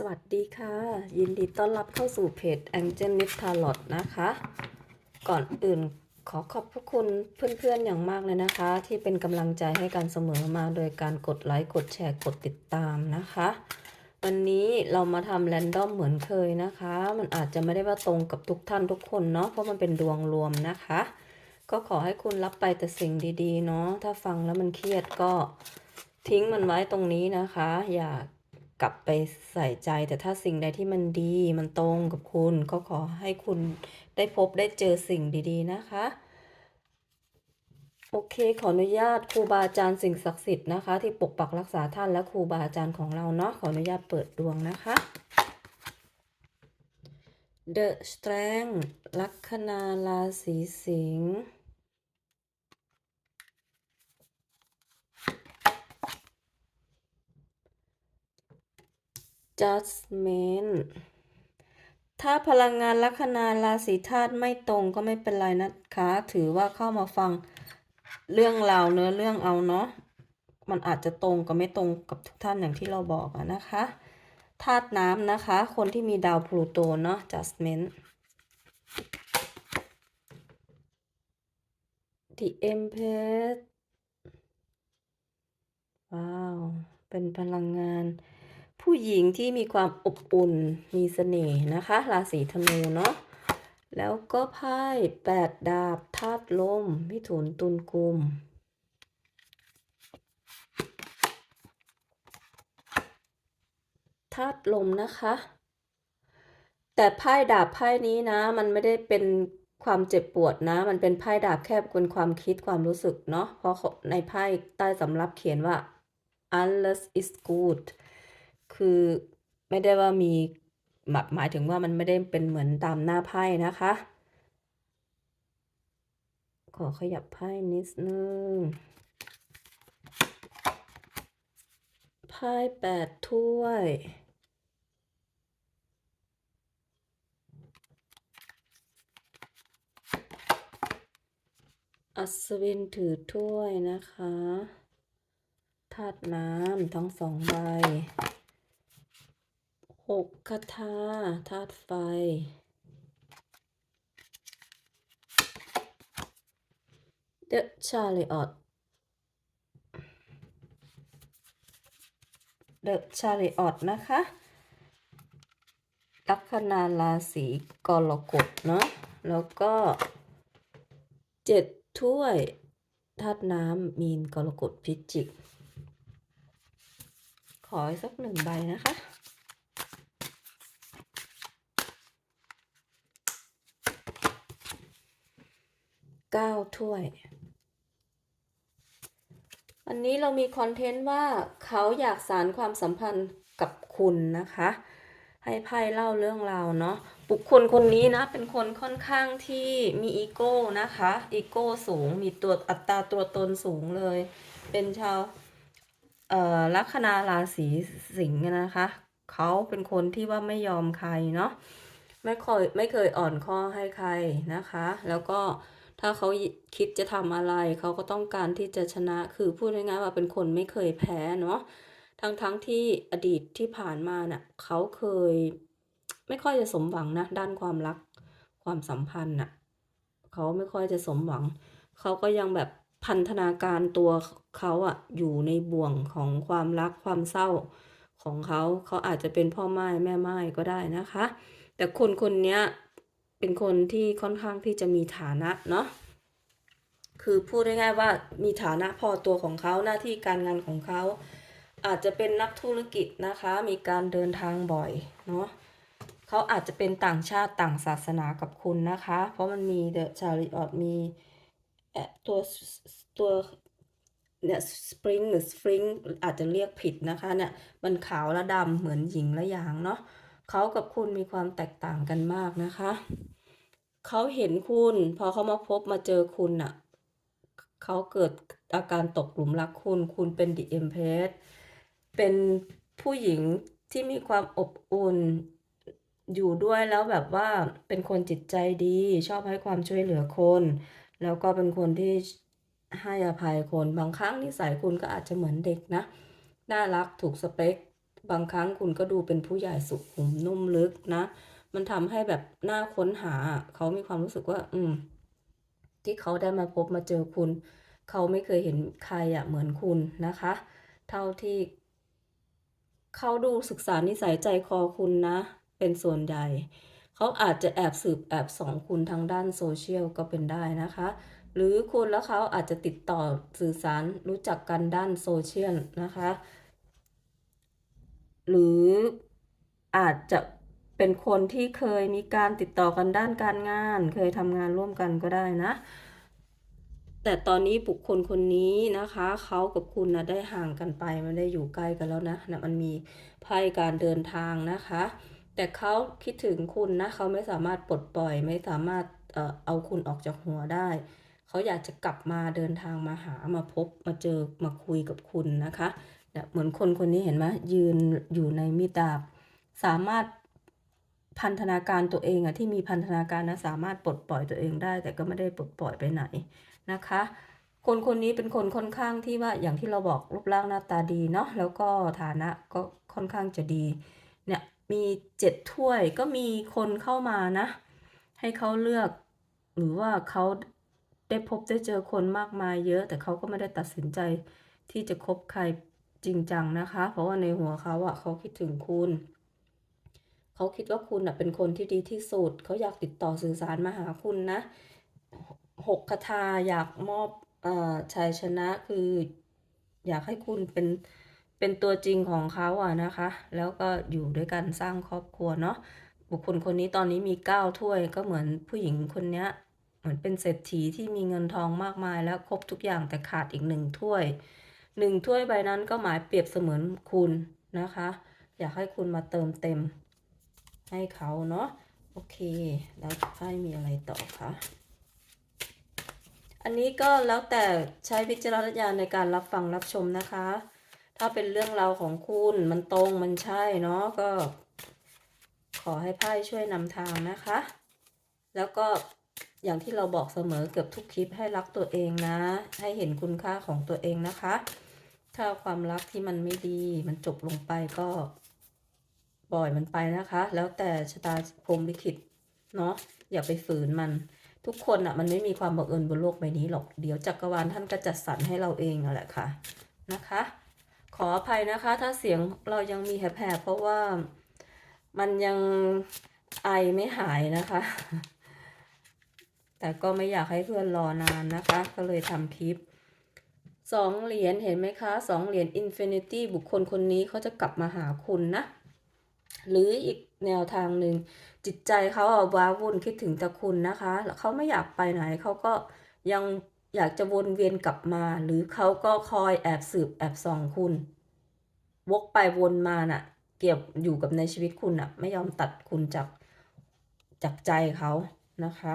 สวัสดีค่ะ ยินดีต้อนรับเข้าสู่เพจ Angel Miss Tarot นะคะ ก่อนอื่นขอขอบพระคุณเพื่อนๆอย่างมากเลยนะคะ ที่เป็นกำลังใจให้กันเสมอมาโดยการกดไลค์ กดแชร์ กดติดตามนะคะ วันนี้เรามาทำแรนดอมเหมือนเคยนะคะ มันอาจจะไม่ได้ว่าตรงกับทุกท่านทุกคนเนาะเพราะมันเป็นดวงรวมนะคะ ก็ขอให้คุณรับไปแต่สิ่งดีๆเนาะถ้าฟังแล้วมันเครียดก็ทิ้งมันไว้ตรงนี้นะคะ อย่า กลับไปใส่ใจ แต่ถ้าสิ่งใดที่มันดีมันตรงกับคุณ ก็ขอให้คุณได้พบได้เจอสิ่งดีๆนะคะ โอเค ขออนุญาตครูบาอาจารย์สิ่งศักดิ์สิทธิ์นะคะ ที่ปกปักรักษาท่านและครูบาอาจารย์ของเราเนาะขออนุญาตเปิดดวงนะคะ The Strength ลัคนาราศีสิงห์ Judgment ถ้าพลังงานลัคนาราศีธาตุไม่ตรงก็ไม่เป็นไรนะคะ ถือว่าเข้ามาฟังเรื่องราวเนื้อเรื่องเอาเนาะ มันอาจจะตรงกับไม่ตรงกับทุกท่านอย่างที่เราบอกอะนะคะ ธาตุน้ำนะคะ คนที่มีดาวพลูโตเนาะ Judgment The Empress ว้าว เป็นพลังงาน ผู้หญิงที่มีความอบอุ่นมีเสน่ห์นะคะ ราศีธนูเนาะแล้วก็ไพ่แปดดาบธาตุลมมิถุนตุลกุมธาตุลมนะคะ แต่ไพ่ดาบไพ่นี้นะ มันไม่ได้เป็นความเจ็บปวดนะ มันเป็นไพ่ดาบแค่เป็นความคิดความรู้สึกเนาะเพราะในไพ่ใต้สำรับเขียนว่า alles is good คือไม่ได้ว่ามีหมายถึงว่ามันไม่ได้เป็นเหมือนตามหน้าไพ่นะคะ ขอขยับไพ่นิดนึงไพ่แปดถ้วยอัศวินถือถ้วยนะคะธาตุน้ำทั้งสองใบ หกคาถาธาตุไฟ The Chariot The Chariot นะคะ ลัคนาราศีกรกฎเนาะ แล้วก็เจ็ดถ้วยธาตุน้ำมีนกรกฎพิจิก ขออีกสักหนึ่งใบนะคะ เก้าถ้วยวันนี้เรามีคอนเทนต์ว่าเขาอยากสารความสัมพันธ์กับคุณนะคะ ให้ไพ่เล่าเรื่องราวเนาะบุคคลคนนี้นะ เป็นคนค่อนข้างที่มีอีโก้นะคะอีโก้สูงมีตัวอัตราตัวตนสูงเลย เป็นชาวเอ่อลัคนาราศีสิงห์นะคะเขาเป็นคนที่ว่าไม่ยอมใครเนาะไม่เคยไม่เคยอ่อนข้อให้ใครนะคะ แล้วก็ ถ้าเขาคิดจะทำอะไร เขาก็ต้องการที่จะชนะ คือพูดง่ายๆว่าเป็นคนไม่เคยแพ้เนาะ ทั้งทั้งที่อดีตที่ผ่านมาน่ะเขาเคยไม่ค่อยจะสมหวังนะ ด้านความรักความสัมพันธ์น่ะเขาไม่ค่อยจะสมหวัง เขาก็ยังแบบพันธนาการตัวเขาอะอยู่ในบ่วงของความรักความเศร้าของเขา เขาอาจจะเป็นพ่อไม้แม่ไม้ก็ได้นะคะ แต่คนคนนี้ เป็นคนที่ค่อนข้างที่จะมีฐานะเนาะคือพูดง่ายๆว่ามีฐานะพอตัวของเขาหน้าที่การงานของเขา อาจจะเป็นนักธุรกิจนะคะ มีการเดินทางบ่อยเนาะเขาอาจจะเป็นต่างชาติต่างศาสนากับคุณนะคะ เพราะมันมีเดอะชาริออตมีตัวตัวเนี่ยสปริงหรือสปริงอาจจะเรียกผิดนะคะเนี่ยมันขาวและดำเหมือนหญิงและหยางเนาะ เขากับคุณมีความแตกต่างกันมากนะคะ เขาเห็นคุณ พอเขามาพบมาเจอคุณน่ะเขาเกิดอาการตกหลุมรักคุณ คุณเป็นดิเอ็มเพสเป็นผู้หญิงที่มีความอบอุ่นอยู่ด้วยแล้วแบบว่าเป็นคนจิตใจดี ชอบให้ความช่วยเหลือคน แล้วก็เป็นคนที่ให้อภัยคนบางครั้งนิสัยคุณก็อาจจะเหมือนเด็กนะ น่ารักถูกสเปค บางครั้งคุณก็ดูเป็นผู้ใหญ่สุขุมนุ่มลึกนะ มันทำให้แบบหน่าค้นหาเขามีความรู้สึกว่า อืม ที่เขาได้มาพบมาเจอคุณ เขาไม่เคยเห็นใครอะเหมือนคุณนะคะ เท่าที่เขาดูศึกษานิสัยใจคอคุณนะ เป็นส่วนใหญ่เขาอาจจะแอบสืบแอบส่องคุณทางด้านโซเชียลก็เป็นได้นะคะ หรือคุณและเขาอาจจะติดต่อสื่อสารรู้จักกันด้านโซเชียลนะคะ หรืออาจจะเป็นคนที่เคยมีการติดต่อกันด้านการงาน เคยทำงานร่วมกันก็ได้นะ แต่ตอนนี้บุคคลคนนี้นะคะเขากับคุณนะได้ห่างกันไปไม่ได้อยู่ใกล้กันแล้วนะนะมันมีไพ่การเดินทางนะคะ แต่เขาคิดถึงคุณนะเขาไม่สามารถปลดปล่อย ไม่สามารถเอ่อเอาคุณออกจากหัวได้เขาอยากจะกลับมาเดินทางมาหามาพบมาเจอมาคุยกับคุณนะคะ เหมือนคนคนนี้เห็นไหมยืนอยู่ในมีดดาบ สามารถพันธนาการตัวเองอะที่มีพันธนาการนะสามารถปลดปล่อยตัวเองได้ แต่ก็ไม่ได้ปลดปล่อยไปไหนนะคะ คนคนนี้เป็นคนค่อนข้างที่ว่าอย่างที่เราบอกรูปร่างหน้าตาดีเนาะแล้วก็ฐานะก็ค่อนข้างจะดีเนี่ยมีเจ็ดถ้วยก็มีคนเข้ามานะ ให้เขาเลือก หรือว่าเขาได้พบได้เจอคนมากมายเยอะ แต่เขาก็ไม่ได้ตัดสินใจที่จะคบใคร จริงจังนะคะ เพราะว่าในหัวเขาอะเขาคิดถึงคุณ เขาคิดว่าคุณอะเป็นคนที่ดีที่สุด เขาอยากติดต่อสื่อสารมาหาคุณนะหกคาถาอยากมอบอ่อชัยชนะคือ อยากให้คุณเป็นเป็นตัวจริงของเขาอะนะคะ แล้วก็อยู่ด้วยกันสร้างครอบครัวเนาะบุคคลคนนี้ตอนนี้มีเก้าถ้วยก็เหมือนผู้หญิงคนเนี้ย เหมือนเป็นเศรษฐีที่มีเงินทองมากมายแล้วครบทุกอย่างแต่ขาดอีกหนึ่งถ้วย หนึ่งถ้วยใบนั้นก็หมายเปรียบเสมือนคุณนะคะ อยากให้คุณมาเติมเต็ม ให้เขาเนาะโอเค แล้วไพ่มีอะไรต่อคะอันนี้ก็แล้วแต่ใช้วิจารณญาณในการรับฟังรับชมนะคะ ถ้าเป็นเรื่องราวของคุณมันตรงมันใช่เนาะก็ ขอให้ไพ่ช่วยนำทางนะคะ แล้วก็อย่างที่เราบอกเสมอเกือบทุกคลิปให้รักตัวเองนะ ให้เห็นคุณค่าของตัวเองนะคะ ถ้าความรักที่มันไม่ดี มันจบลงไปก็ปล่อยมันไปนะคะ แล้วแต่ชะตาพรหมลิขิตเนาะอย่าไปฝืนมัน ทุกคนอะ่ะมันไม่มีความบังเอิญบนโลกใบนี้หรอกเดี๋ยวจักรวาลท่านก็จัดสรรให้เราเองนั่นแหละค่ะนะคะ ขออภัยนะคะ ถ้าเสียงเรายังมีแหบๆเพราะว่ามันยังไอไม่หายนะคะ แต่ก็ไม่อยากให้เพื่อนรอนานนะคะ ก็เลยทำคลิป สองเหรียญเห็นไหมคะสองเหรียญอินฟินิตี้บุคคลคนนี้เขาจะกลับมาหาคุณนะ หรืออีกแนวทางหนึ่งจิตใจเขาอะว้าวุ่นคิดถึงแต่คุณนะคะแล้วเขาไม่อยากไปไหนเขาก็ยังอยากจะวนเวียนกลับมา หรือเขาก็คอยแอบสืบแอบส่องคุณ วกไปวนมาน่ะ เกี่ยวอยู่กับในชีวิตคุณน่ะ ไม่ยอมตัดคุณจากจากใจเขานะคะ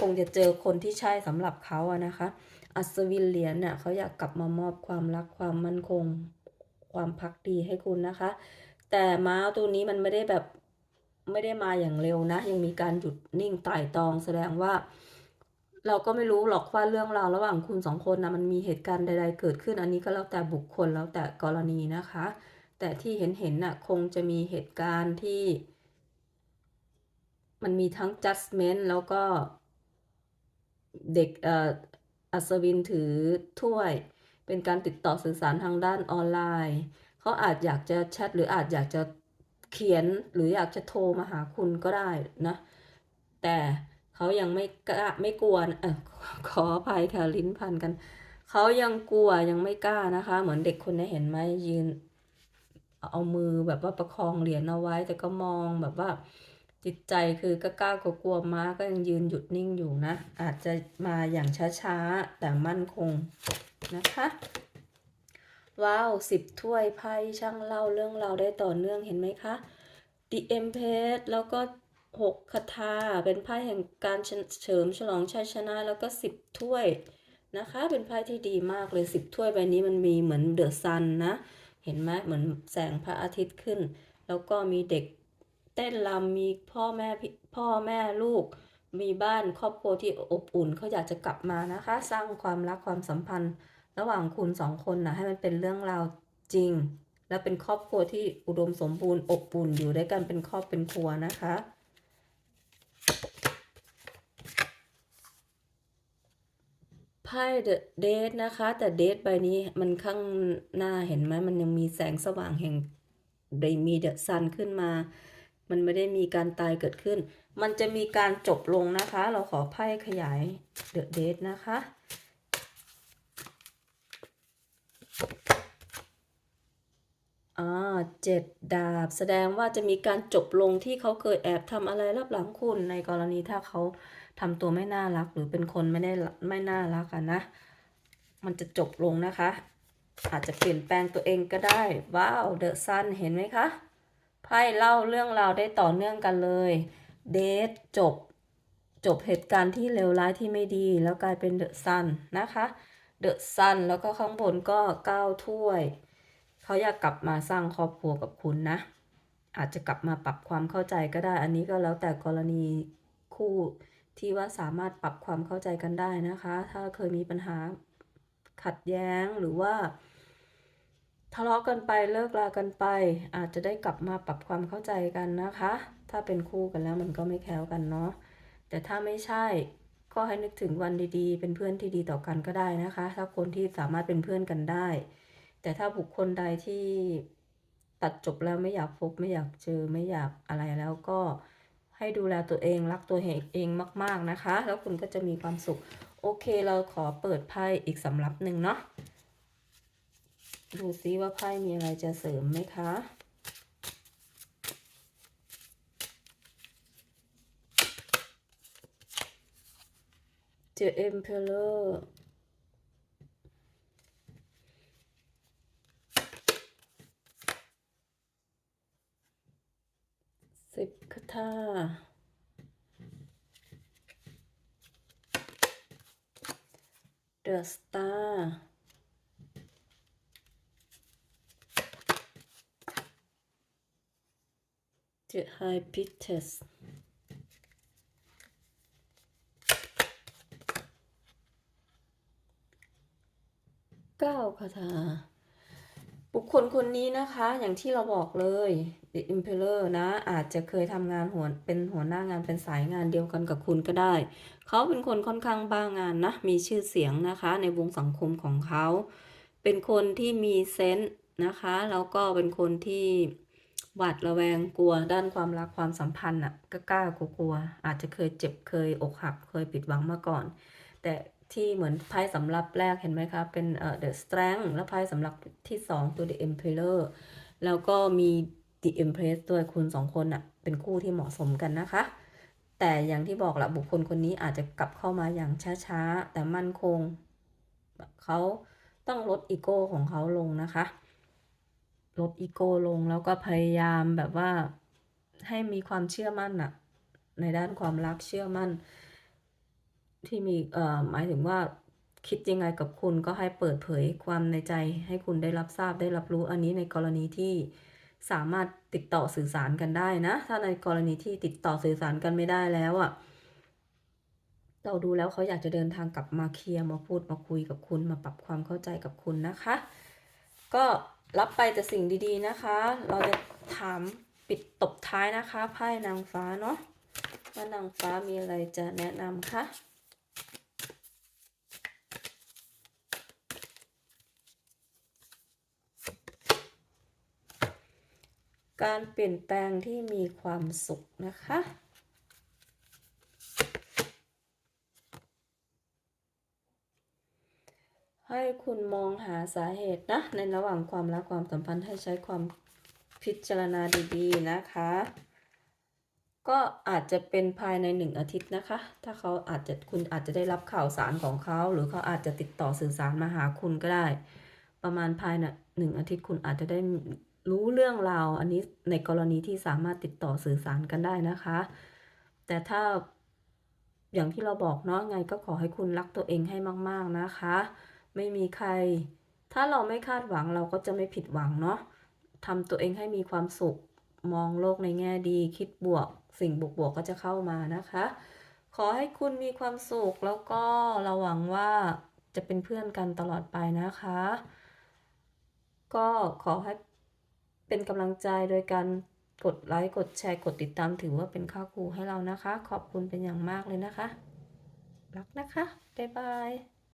คงจะเจอคนที่ใช่สำหรับเขาอะนะคะ อัศวินเหรียญน่ะเขาอยากกลับมามอบความรักความมั่นคง ความพักดีให้คุณนะคะ แต่ม้าตัวนี้มันไม่ได้แบบไม่ได้มาอย่างเร็วนะ ยังมีการหยุดนิ่งไตร่ตรองแสดงว่า เราก็ไม่รู้หรอกว่าเรื่องราวระหว่างคุณสองคนนะมันมีเหตุการณ์ใด ๆ เกิดขึ้น อันนี้ก็แล้วแต่บุคคลแล้วแต่กรณีนะคะ แต่ที่เห็นเห็นน่ะคงจะมีเหตุการณ์ที่ มันมีทั้ง judgment แล้วก็เด็กเอ่อ อัศวินถือถ้วย เป็นการติดต่อสื่อสารทางด้านออนไลน์ เขาอาจอยากจะแชทหรืออาจอยากจะเขียนหรืออยากจะโทรมาหาคุณก็ได้นะ แต่เขายังไม่กล้าไม่กลัวเออขออภัยค่ะลิ้นพันกัน เขายังกลัวยังไม่กล้านะคะ เหมือนเด็กคนนี้เห็นไหมยืน เอามือแบบว่าประคองเหรียญเอาไว้แต่ก็มองแบบว่า จิตใจคือก็กล้ากลัวม้าก็ยังยืนหยุดนิ่งอยู่นะ อาจจะมาอย่างช้าๆ แต่มั่นคงนะคะ ว้าวสิบถ้วยไพ่ช่างเล่าเรื่องเราได้ต่อเนื่องเห็นไหมคะ The Empress แล้วก็หกคาถาเป็นไพ่แห่งการเฉลิมฉลองชัยชนะแล้วก็สิบถ้วยนะคะ เป็นไพ่ที่ดีมากเลยสิบถ้วยใบนี้มันมีเหมือนเดอะซันนะ เห็นไหมเหมือนแสงพระอาทิตย์ขึ้น แล้วก็มีเด็ก เต้นรำมีพ่อแม่พ่อแม่ลูก มีบ้านครอบครัวที่อบอุ่นเขาอยากจะกลับมานะคะ สร้างความรักความสัมพันธ์ ระหว่างคุณสองคนนะให้มันเป็นเรื่องราวจริง และเป็นครอบครัวที่อุดมสมบูรณ์อบอุ่นอยู่ด้วยกันเป็นครอบเป็นครัวนะคะไพ่เดอะเดทนะคะ แต่เดทใบนี้มันข้างหน้าเห็นไหมมันยังมีแสงสว่างแห่งได้มีเดอะซันขึ้นมา มันไม่ได้มีการตายเกิดขึ้น มันจะมีการจบลงนะคะ เราขอไพ่ขยายเดอะเดทนะคะ อ่าเจ็ดดาบ แสดงว่าจะมีการจบลงที่เขาเคยแอบทำอะไรรับหลังคุณในกรณีถ้าเขาทำตัวไม่น่ารัก หรือเป็นคนไม่ได้ไม่น่ารักอะนะ มันจะจบลงนะคะ อาจจะเปลี่ยนแปลงตัวเองก็ได้ ว้าว เดอะซัน เห็นไหมคะ ไพ่เล่าเรื่องราวได้ต่อเนื่องกันเลย เดทจบ จบเหตุการณ์ที่เลวร้ายที่ไม่ดี แล้วกลายเป็นเดอะซันนะคะ เดอะซันแล้วก็ข้างบนก็เก้าถ้วย เขาอยากกลับมาสร้างครอบครัวกับคุณนะ อาจจะกลับมาปรับความเข้าใจก็ได้ อันนี้ก็แล้วแต่กรณีคู่ที่ว่าสามารถปรับความเข้าใจกันได้นะคะ ถ้าเคยมีปัญหาขัดแย้งหรือว่า ทะเลาะกันไปเลิกลากันไป อาจจะได้กลับมาปรับความเข้าใจกันนะคะ ถ้าเป็นคู่กันแล้วมันก็ไม่แคล้วกันเนาะแต่ถ้าไม่ใช่ก็ให้นึกถึงวันดีๆ เป็นเพื่อนที่ดีต่อกันก็ได้นะคะ ถ้าคนที่สามารถเป็นเพื่อนกันได้ แต่ถ้าบุคคลใดที่ตัดจบแล้วไม่อยากพบไม่อยากเจอไม่อยากอะไรแล้วก็ให้ดูแลตัวเองรักตัวเองเองมาก ๆนะคะ แล้วคุณก็จะมีความสุข โอเคเราขอเปิดไพ่อีกสำรับหนึ่งเนาะ ดูซิว่าไพ่มีอะไรจะเสริมไหมคะเจอ Emperor สิบคาถาเดอะสตา ร์เจอไฮพิเทสเก้าคาถาบุคคลคนนี้นะคะ อย่างที่เราบอกเลย The Emperor นะ อาจจะเคยทำงานหัวเป็นหัวหน้างานเป็นสายงานเดียวกันกับคุณก็ได้ เขาเป็นคนค่อนข้างบ้างานนะ มีชื่อเสียงนะคะ ในวงสังคมของเขา เป็นคนที่มีเซนส์นะคะ แล้วก็เป็นคนที่ หวาดระแวงกลัวด้านความรักความสัมพันธ์อะก็กล้ากลัวๆอาจจะเคยเจ็บเคยอกหักเคยผิดหวังมาก่อน แต่ที่เหมือนไพ่สำหรับแรกเห็นไหมคะเป็นเอ่อ The Strength แล้วไพ่สำหรับที่สองตัว The Emperor แล้วก็มี The Empress ด้วยคุณสองคนน่ะเป็นคู่ที่เหมาะสมกันนะคะ แต่อย่างที่บอกละบุคคลคนนี้อาจจะกลับเข้ามาอย่างช้าๆ แต่มั่นคงเขาต้องลดอีโก้ของเขาลงนะคะ ลดอีโก้ลงแล้วก็พยายามแบบว่าให้มีความเชื่อมั่นอะในด้านความรักเชื่อมั่น ที่มีเอ่อหมายถึงว่าคิดยังไงกับคุณก็ให้เปิดเผยความในใจให้คุณได้รับทราบได้รับรู้อันนี้ในกรณีที่สามารถติดต่อสื่อสารกันได้นะ ถ้าในกรณีที่ติดต่อสื่อสารกันไม่ได้แล้วอะ่ะเราดูแล้วเขาอยากจะเดินทางกลับมาเคลียร์มาพูดมาคุยกับคุณมาปรับความเข้าใจกับคุณนะคะ ก็ รับไปแต่สิ่งดีๆนะคะ เราจะถามปิดตบท้ายนะคะไพ่นางฟ้าเนาะว่านางฟ้ามีอะไรจะแนะนำคะการเปลี่ยนแปลงที่มีความสุขนะคะ ให้คุณมองหาสาเหตุนะ ในระหว่างความรักความสัมพันธ์ให้ใช้ความพิจารณาดีๆนะคะ ก็อาจจะเป็นภายในหนึ่งอาทิตย์นะคะ ถ้าเขาอาจจะคุณอาจจะได้รับข่าวสารของเขา หรือเขาอาจจะติดต่อสื่อสารมาหาคุณก็ได้ ประมาณภายในหนึ่งอาทิตย์คุณอาจจะได้รู้เรื่องราวอันนี้ในกรณีที่สามารถติดต่อสื่อสารกันได้นะคะ แต่ถ้าอย่างที่เราบอกเนาะไงก็ขอให้คุณรักตัวเองให้มาก ๆนะคะ ไม่มีใคร ถ้าเราไม่คาดหวังเราก็จะไม่ผิดหวังเนาะทำตัวเองให้มีความสุข มองโลกในแง่ดี คิดบวก สิ่งบวกๆกก็จะเข้ามานะคะ ขอให้คุณมีความสุขแล้วก็เราหวังว่าจะเป็นเพื่อนกันตลอดไปนะคะ ก็ขอให้เป็นกำลังใจโดยการกดไลค์ กดแชร์ กดติดตามถือว่าเป็นค่าครูให้เรานะคะ ขอบคุณเป็นอย่างมากเลยนะคะ รักนะคะ บ๊ายบาย